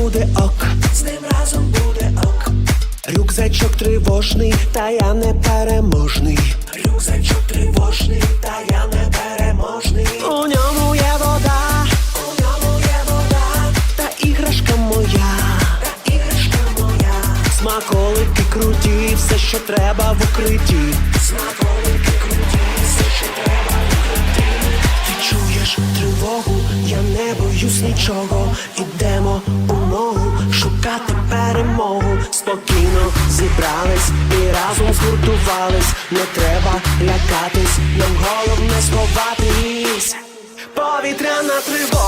буде ок, з ним разом буде ок. Рюкзачок тривожний, та я не переможний. Рюкзачок тривожний, та я не переможний. У ньому є вода, у ньому є вода, та іграшка моя, та іграшка моя. Смаколики круті, все, що треба в укритті. Повітряна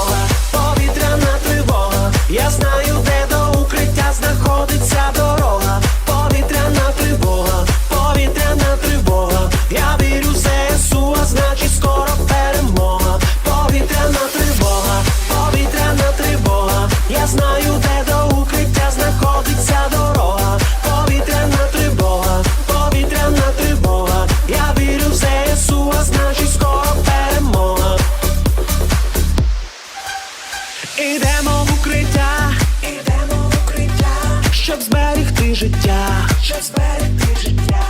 зберегти життя, щоб зберегти життя.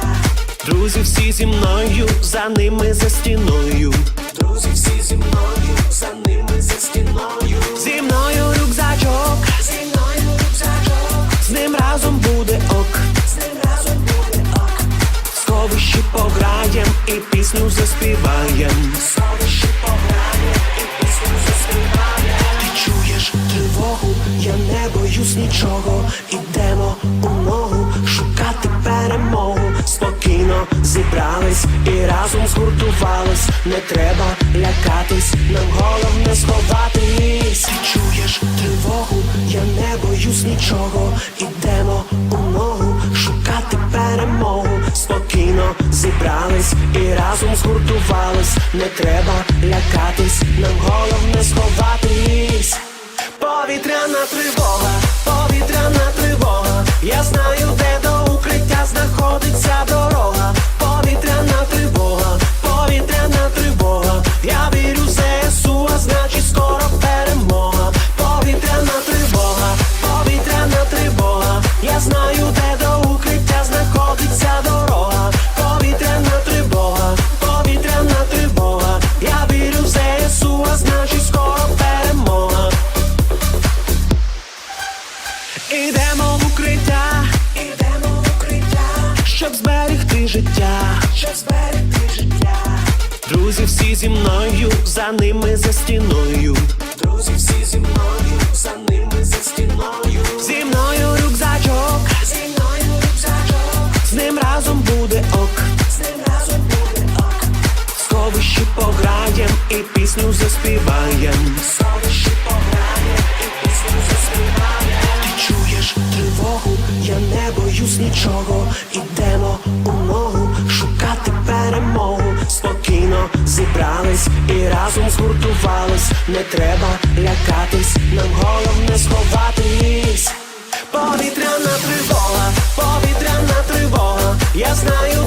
Друзі, всі зі мною, за ними за стіною. Друзі, всі зі мною, за ними за стіною. Зі мною рюкзачок, зі мною рюкзачок. З ним разом буде ок, з ним разом буде ок. В сховищі пограєм і пісню заспіваєм. В сховищі пограєм і пісню заспіваєм. Ти чуєш тривогу, я не боюсь нічого. Ідемо у ногу шукати перемогу. Спокійно зібрались і разом згуртувались. Не треба лякатись, нам головне сховатись. Ти чуєш тривогу, я не боюсь нічого. Ідемо у ногу шукати перемогу. Спокійно зібрались і разом згуртувались. Не треба щоб зберегти життя, щоб зберегти життя. Друзі, всі зі мною, за ними за стіною. Друзі, всі зі мною, за ними за стіною. Зі мною рюкзачок, зі мною рюкзачок. З ним разом буде ок, з ним разом буде ок. В сховищі пограєм і пісню заспіваєм. В сховищі пограєм я не боюсь нічого. Ідемо у ногу шукати перемогу. Спокійно зібрались і разом згуртувались. Не треба лякатись, нам головне сховатись. Повітряна тривога, повітряна тривога. Я знаю,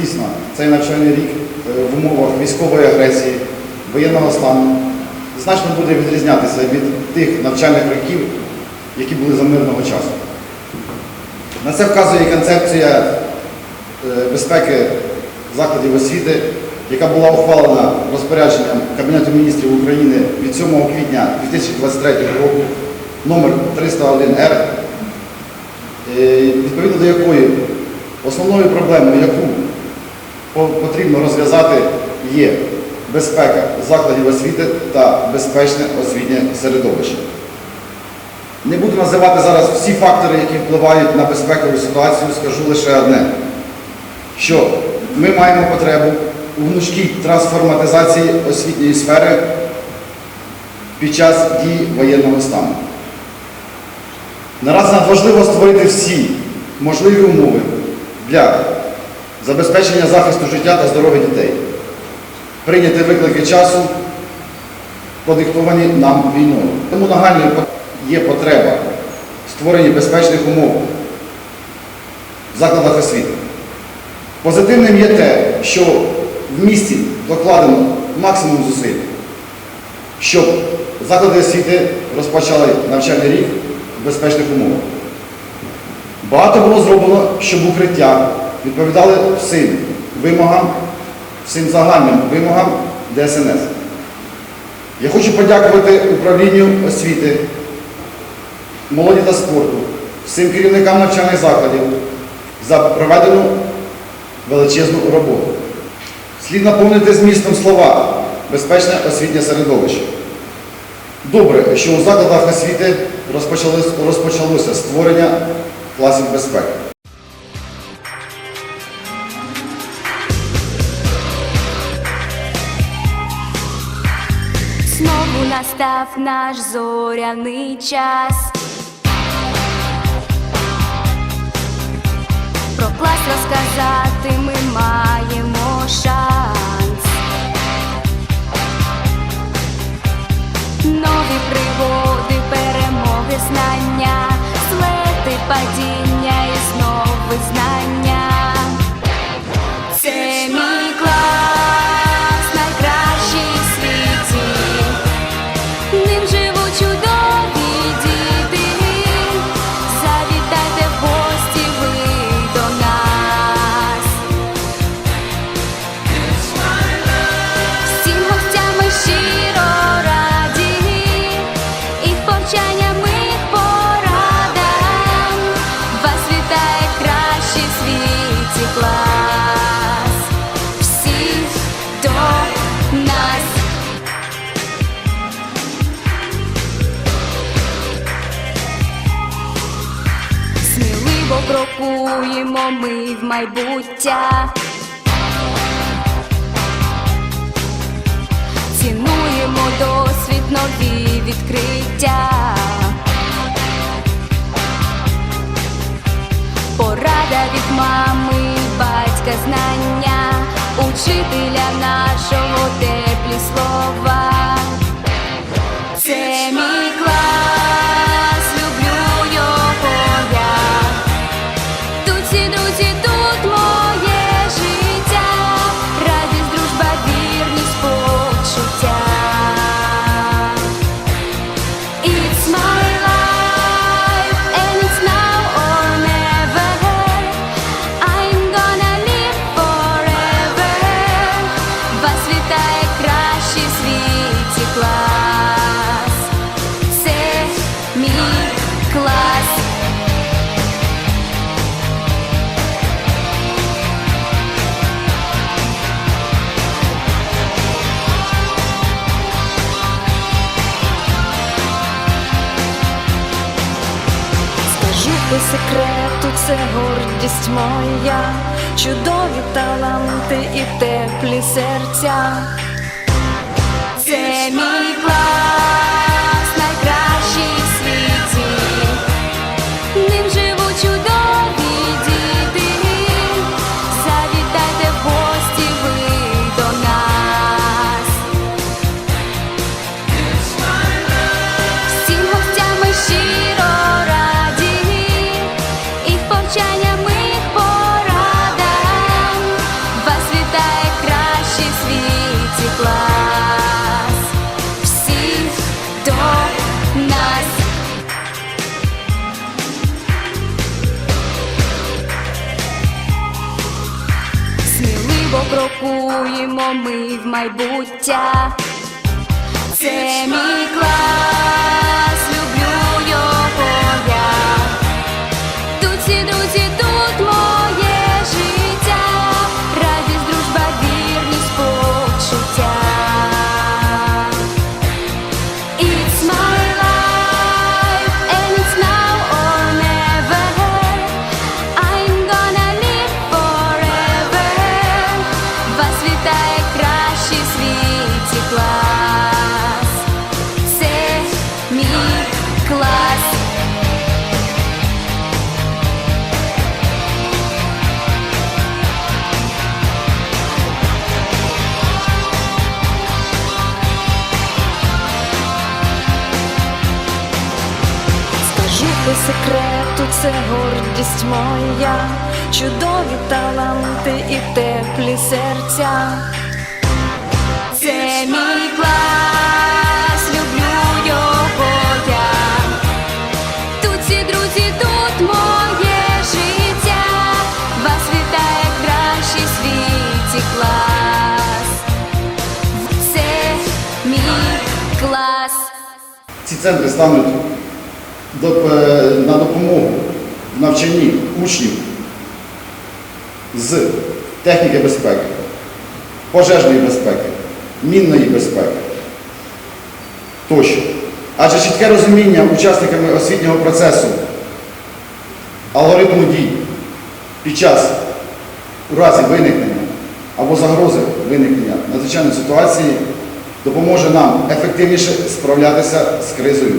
Звісно, цей навчальний рік е, в умовах військової агресії, воєнного стану значно буде відрізнятися від тих навчальних років, які були за мирного часу. На це вказує концепція е, безпеки закладів освіти, яка була ухвалена розпорядженням Кабінету міністрів України від 7 квітня 2023 року номер 301Р, е, відповідно до якої основною проблемою, яку потрібно розв'язати, є безпека закладів освіти та безпечне освітнє середовище. Не буду називати зараз всі фактори, які впливають на безпекову ситуацію, скажу лише одне, що ми маємо потребу у гнучкій трансформатизації освітньої сфери під час дії воєнного стану. Наразі надважливо створити всі можливі умови для забезпечення захисту життя та здоров'я дітей, прийняти виклики часу, продиктовані нам війною. Тому нагальною є потреба створення безпечних умов в закладах освіти. Позитивним є те, що в місті докладено максимум зусиль, щоб заклади освіти розпочали навчальний рік в безпечних умовах. Багато було зроблено, щоб укриття відповідали всім вимогам, всім загальним вимогам ДСНС. Я хочу подякувати управлінню освіти, молоді та спорту, всім керівникам навчальних закладів за проведену величезну роботу. Слід наповнити змістом слова безпечне освітнє середовище. Добре, що у закладах освіти розпочалося створення класів безпеки. Настав наш зоряний час. Про клас розказати ми маємо шанс. Нові пригоди, перемоги, знання, злети, падіння крокуємо ми в майбуття. Цінуємо досвід нові відкриття. Порада від мами, батька знання, учителя нашого теплі по секрету, це гордість моя, чудові таланти і теплі серця. Крокуємо ми в майбуття. Це мій клас, секрету, це гордість моя, чудові таланти і теплі серця. Це мій клас, люблю його я. Тут всі друзі, тут моє життя. Вас вітає кращий світі клас. Це мій клас. Ці центри стануть на допомогу навчанні учнів з техніки безпеки, пожежної безпеки, мінної безпеки тощо. Адже чітке розуміння учасниками освітнього процесу алгоритму дій під час у разі виникнення або загрози виникнення надзвичайної ситуації допоможе нам ефективніше справлятися з кризою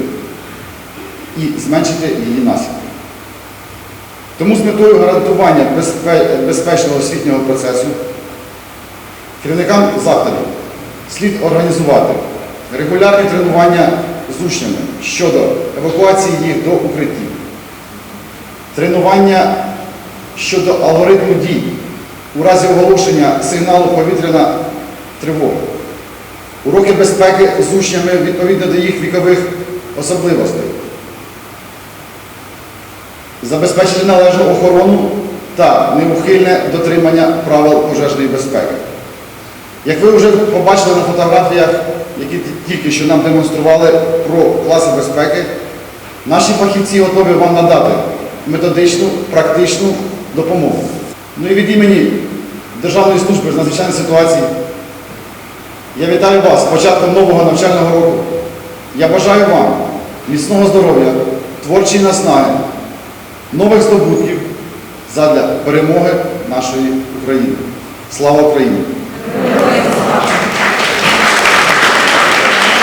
і зменшити її наслідки. Тому з метою гарантування безпечного освітнього процесу керівникам закладів слід організувати регулярні тренування з учнями щодо евакуації їх до укриттів, тренування щодо алгоритму дій у разі оголошення сигналу повітряна тривога, уроки безпеки з учнями відповідно до їх вікових особливостей, забезпечити належну охорону та неухильне дотримання правил пожежної безпеки. Як ви вже побачили на фотографіях, які тільки що нам демонстрували про класи безпеки, наші фахівці готові вам надати методичну, практичну допомогу. Ну і від імені Державної служби з надзвичайних ситуацій я вітаю вас з початком нового навчального року. Я бажаю вам міцного здоров'я, творчої наснаги, нових здобутків задля перемоги нашої України. Слава Україні!